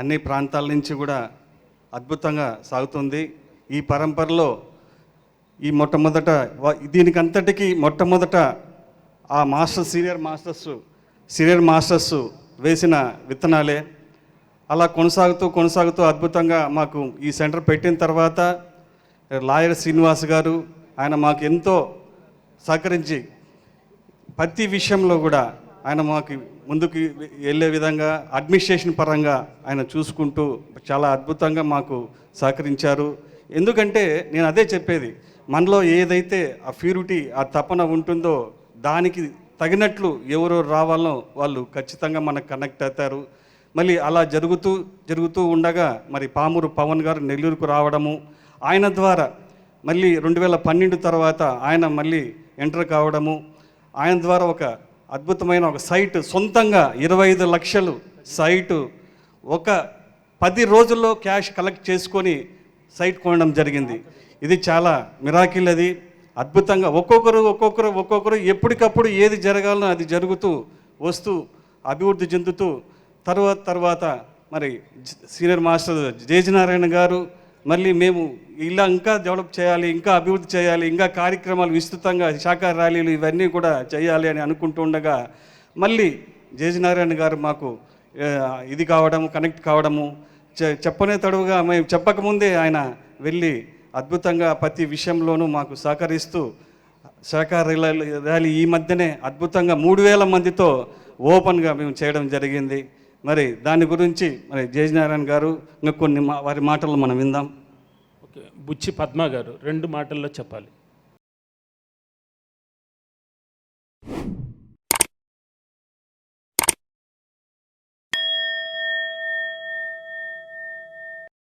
అన్ని ప్రాంతాల నుంచి కూడా అద్భుతంగా సాగుతుంది. ఈ పరంపరలో ఈ మొట్టమొదట దీనికంతటికి మొట్టమొదట ఆ master senior masters senior masters వేసిన విత్తనాలే. అలా కొనసాగుతూ కొనసాగుతూ అద్భుతంగా మాకు ఈ సెంటర్ పెట్టిన తర్వాత లాయర్ శ్రీనివాస్ గారు ఆయన మాకు ఎంతో సహకరించి ప్రతి విషయంలో కూడా ఆయన మాకు ముందుకు వెళ్ళే విధంగా అడ్మినిస్ట్రేషన్ పరంగా ఆయన చూసుకుంటూ చాలా అద్భుతంగా మాకు సహకరించారు. ఎందుకంటే నేను అదే చెప్పేది మనలో ఏదైతే ఆ ప్యూరిటీ ఆ తపన ఉంటుందో దానికి తగినట్లు ఎవరు రావాలో వాళ్ళు ఖచ్చితంగా మనకు కనెక్ట్ అవుతారు. మళ్ళీ అలా జరుగుతూ జరుగుతూ ఉండగా మరి పామూరు పవన్ గారు నెల్లూరుకు రావడము ఆయన ద్వారా మళ్ళీ రెండు వేల పన్నెండు తర్వాత ఆయన మళ్ళీ ఎంటర్ కావడము ఆయన ద్వారా ఒక అద్భుతమైన ఒక సైట్ సొంతంగా ఇరవై ఐదు లక్షలు సైటు. ఒక పది రోజుల్లో క్యాష్ కలెక్ట్ చేసుకొని సైట్ కొనడం జరిగింది. ఇది చాలా మిరాకిల్ అది. అద్భుతంగా ఒక్కొక్కరు ఒక్కొక్కరు ఒక్కొక్కరు ఎప్పటికప్పుడు ఏది జరగాలనో అది జరుగుతూ వస్తూ అభివృద్ధి చెందుతూ తర్వాత తర్వాత మరి సీనియర్ మాస్టర్ జయజనారాయణ గారు మళ్ళీ మేము ఇలా ఇంకా డెవలప్ చేయాలి ఇంకా అభివృద్ధి చేయాలి ఇంకా కార్యక్రమాలు విస్తృతంగా శాఖ ర్యాలీలు ఇవన్నీ కూడా చేయాలి అని అనుకుంటూ ఉండగా మళ్ళీ జయజనారాయణ గారు మాకు ఇది కావడము కనెక్ట్ కావడము చె- చెప్పనే తడువుగా మేము చెప్పకముందే ఆయన వెళ్ళి అద్భుతంగా ప్రతి విషయంలోనూ మాకు సహకరిస్తూ శాఖ ర్యాలీ ఈ మధ్యనే అద్భుతంగా మూడు వేల మందితో ఓపెన్గా మేము చేయడం జరిగింది. మరి దాని గురించి మరి జయనారాయణ గారు ఇంకా కొన్ని మా- వారి మాటలు మనం విందాం. ఓకే. బుచ్చి పద్మ గారు రెండు మాటల్లో చెప్పాలి.